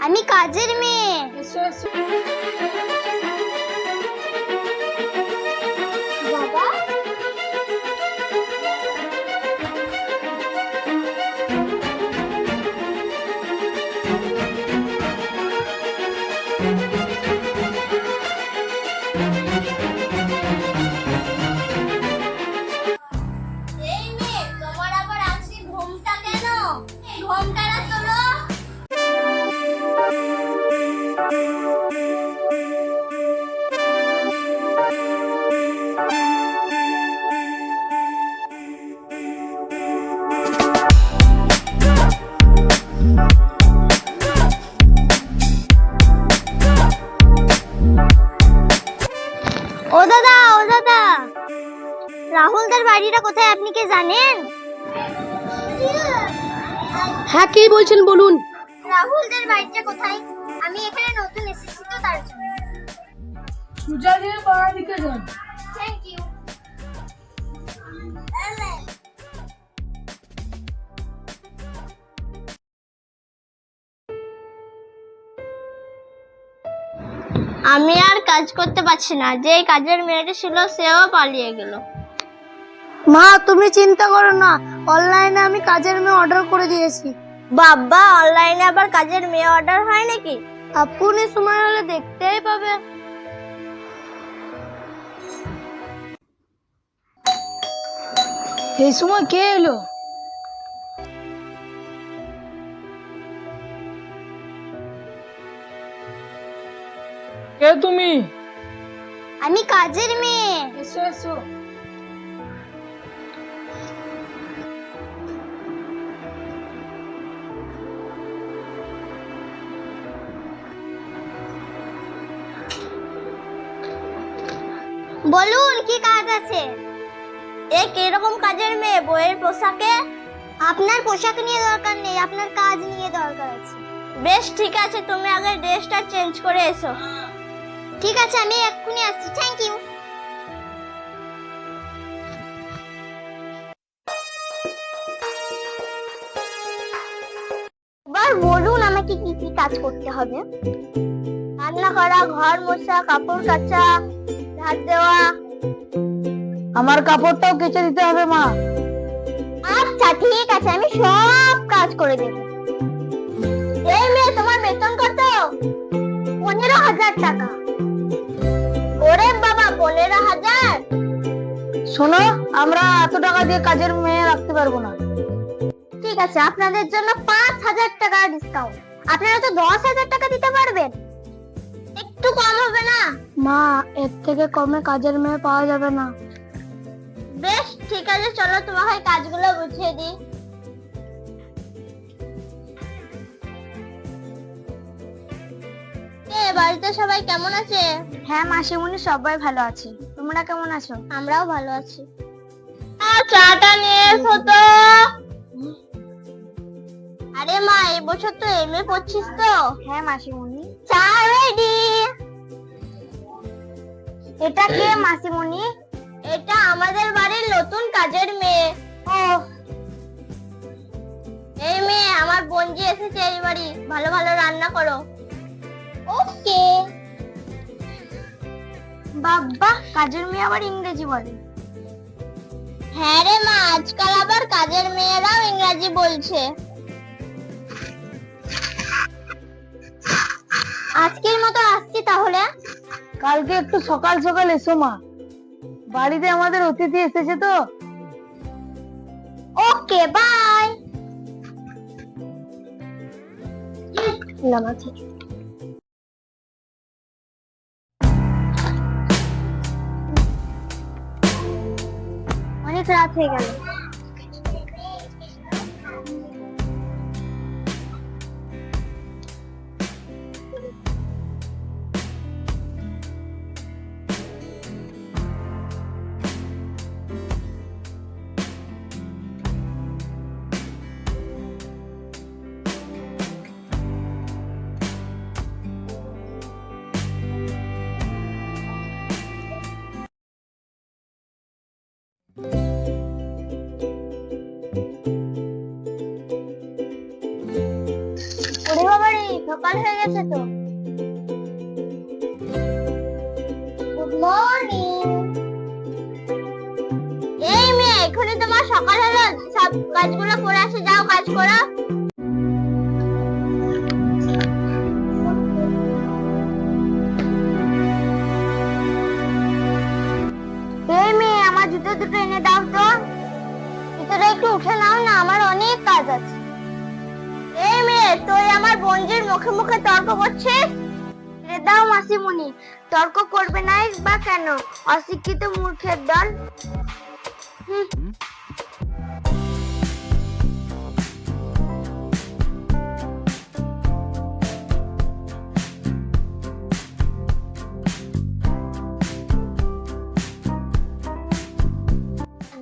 আমি কাজের মেয়ে। হ্যাঁ কি বলছেন বলুন? রাহুলদের বাড়িটা কোথায়? আমি এখানে নতুন এসেছি তো তার জন্য। সুজা দিয়ে পাড়া দিকে যান। থ্যাংক ইউ আমি আর কাজ করতে পারছি না। যে কাজের মেয়েটা ছিল সেও পালিয়ে গেল। মা তুমি চিন্তা করো না। অনলাইনে আমি কাজের মেয়ে অর্ডার করে দিয়েছি। বাবা অনলাইনে আবার কাজের মেয়ে অর্ডার হয় নাকি? আপনি সময় হলে দেখতেই পাবে এই সময় কে এলো? কে তুমি? আমি কাজের মেয়ে। এসো এসো। বলুন কি কাজ আছে? এ কীরকম কাজের মেয়ে? বইয়ের পোশাকে? আপনার পোশাক নিয়ে দরকার নেই আপনার কাজ নিয়ে দরকার আছে। বেশ ঠিক আছে তুমি আগে ড্রেসটা চেঞ্জ করে এসো। ঠিক আছে আমি এক্ষুনি আসছি। থ্যাংক ইউ এবার বলুন আমাকে কি কি কাজ করতে হবে। রান্না করা ঘর মোছা কাপড় কাচা। ঝাড় দেওয়া। আমার কাপড়টাও কেচে দিতে হবে মা। আচ্ছা ঠিক আছে আমি সব কাজ করে দেব। এই মেয়ে তোমার বেতন কত? পনেরো হাজার টাকা। ওরে বাবা পনেরো হাজার? শোনো আমরা এত টাকা দিয়ে কাজের মেয়ে রাখতে পারব না। ঠিক আছে আপনাদের জন্য পাঁচ হাজার টাকা ডিসকাউন্ট আপনারা তো দশ হাজার টাকা দিতে পারবেন। একটু কম হবে না? মা এর থেকে কমে কাজের মেয়ে পাওয়া যাবে না। বেশ ঠিক আছে চলো তোমাকে কাজগুলো বুঝিয়ে দিই। বাড়িতে সবাই কেমন আছে? হ্যাঁ মাসিমণি সবাই ভালো আছে। তোমরা কেমন আছো? আমরাও ভালো আছি। চাটা নিয়ে এসো তো। মা এবছর তো এম এ পড়ছিস তো? হ্যাঁ মাসিমণি। চা রেডি এটা কে মাসিমণি? এটা আমাদের বাড়ির নতুন কাজের মেয়ে। ও এই মেয়ে আমার বোনজি এসেছে এই বাড়ি। ভালো ভালো রান্না করো। ওকে। বাবা কাজের মেয়ে আবার ইংরেজি বলে। হ্যাঁ রে মা আজকাল আবার কাজের মেয়েরাও ইংরাজি বলছে। আজকের মতো আসছি তাহলে। কালকে একটু সকাল সকাল এসো মা। বাড়িতে আমাদের অতিথি এসেছে তো। Okay bye. অনেক রাত হয়ে গেল। সকাল হয়ে গেছে তো। গুড মর্নিং এই মেয়ে, এখনই তোমার সকাল হলো। সব কাজগুলো করে আসে, যাও কাজ করো। তুই মুখে মুখে তর্ক করছিস রে দাও মাসিমুনি তর্ক করবে না বা কেন? অশিক্ষিত মূর্খের দল।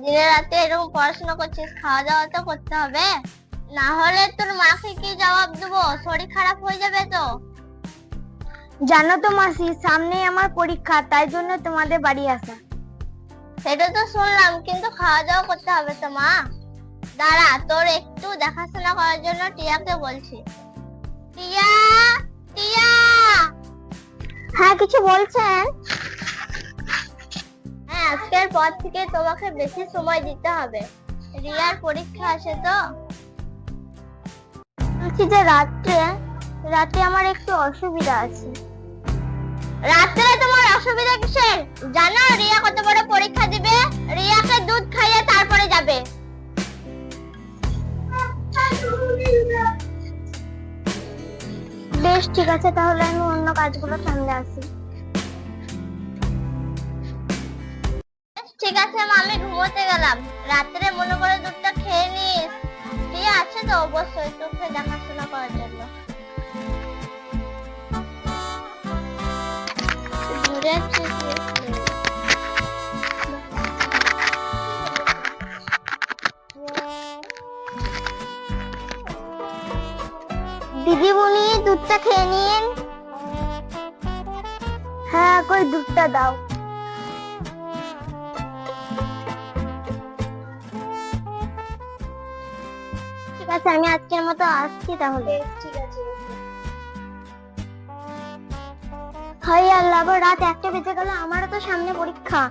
দিনে রাতে এরকম পড়াশোনা করছিস, খাওয়া দাওয়া তো করতে হবে? না হলে তোর মাকে কি জবাব দেবো? শরীর খারাপ হয়ে যাবে তো? জানো তো মাসি সামনেই আমার পরীক্ষা তাই জন্য তোমাদের বাড়ি আসা। সেটা তো শুনলাম কিন্তু খাওয়া দাওয়া করতে হবে তো মা। দাঁড়া তোর একটু দেখাশোনা করার জন্য টিয়াকে বলছি। টিয়া টিয়া! হ্যাঁ কিছু বলছেন? হ্যাঁ আজকের পর থেকে তোমাকে বেশি সময় দিতে হবে। রিয়ার পরীক্ষা আছে তো? বলছি যে রাত্রে, রাতে আমার একটু অসুবিধা আছে। রাত্রে তোমার অসুবিধা কিসের? জানো, রিয়া কত বড় পরীক্ষা দিবে? রিয়াকে দুধ খাইয়ে তারপরে যাবে। বেশ, ঠিক আছে, তাহলে আমি অন্য কাজগুলো সামনে আসি। ঠিক আছে আমি ঘুমোতে গেলাম। রাত্রে মনে তো অবশ্যই তোকে দেখাশোনা করার জন্য। দিদিমণি দুধটা খেয়ে নিন। হ্যাঁ কই দুধটা দাও। আছে আমি আজকের মতো আসছি তাহলে। ঠিক আছে। হাই আল্লাহ আবার রাত একটা বেজে গেল আমারও তো সামনে পরীক্ষা।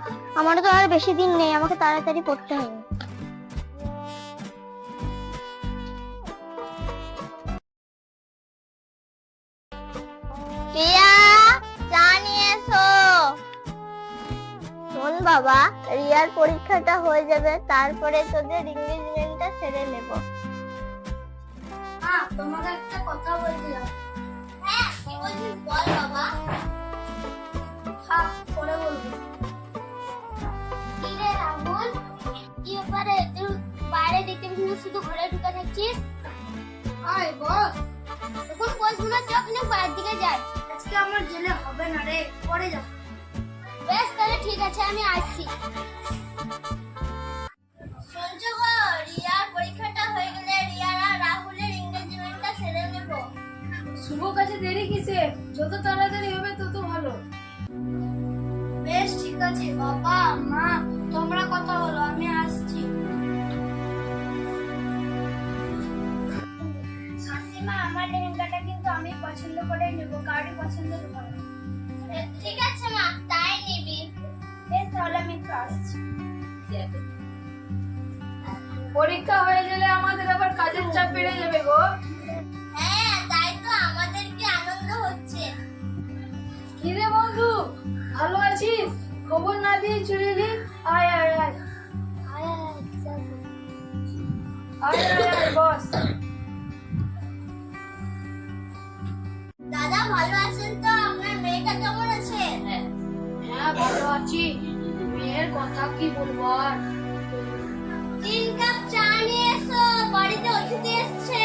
আমারও তো আর বেশি দিন নেই আমাকে তাড়াতাড়ি পড়তে হবে চা নিয়ে এসো। শোন বাবা রিয়ার পরীক্ষাটা হয়ে যাবে তারপরে তোদের ইংলিশ ইংরেজমেন্টটা সেরে নেব। তোমাকে একটা কথা বলছিলাম। হ্যাঁ কি বলছিস বল বাবা। পরে বলব। কি রাহুল কি ব্যাপারে? তুই বাইরে দেখতে পাচ্ছিস শুধু ঘরে ঢুকে থাকছিস? Hi boss. এখন বসবো না চল বাইরের দিকে যাই। আজকে আমার জেলে হবে না রে পরে যাব। বেশ তাহলে ঠিক আছে আমি আসছি। শুভ দেরি কিসে? যত তাড়াতাড়ি হবে তত ভালো। বেশ ঠিক আছে বাবা মা তোমরা কথা বলো আমি আসছি। মাসিমা আমার লেহেঙ্গাটা কিন্তু আমি পছন্দ করে নেব কারোরই পছন্দ ঠিক আছে মা তাই নিবি। বেশ তাহলে আমি একটু আসছি। পরীক্ষা হয়ে গেলে আমাদের আবার কাজের চাপ বেড়ে যাবে গো। না দিয়ে চলে এলি আয় আয়। আয় আয় আয় আয় বস। দাদা ভালো আছেন তো? আপনার মেয়েটা কেমন আছে? হ্যাঁ ভালো আছি। মেয়ের কথা কি বলব আর? তিন কাপ চা নিয়ে এসো। বাড়িতে অতিথি এসছে।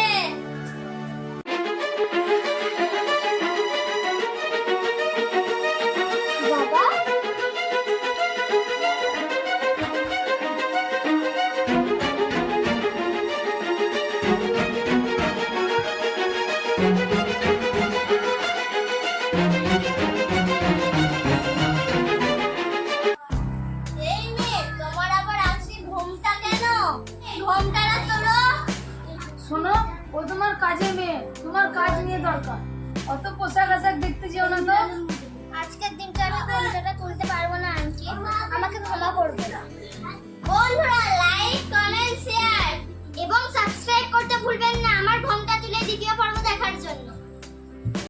তোমার কাজে মেয়ে, তোমার কাজ নিয়ে দরকার। অত পোশাক আশাক দেখতে যেও না তো। আজকের দিনটা আমি বন্ধুটা তুলতে পারব না আনকি আমাকে ক্ষমা করবে। না বন্ধুরা লাইক কমেন্ট শেয়ার এবং সাবস্ক্রাইব করতে ভুলবেন না। আমার ঘণ্টা তুলে দ্বিতীয় পর্ব দেখার জন্য।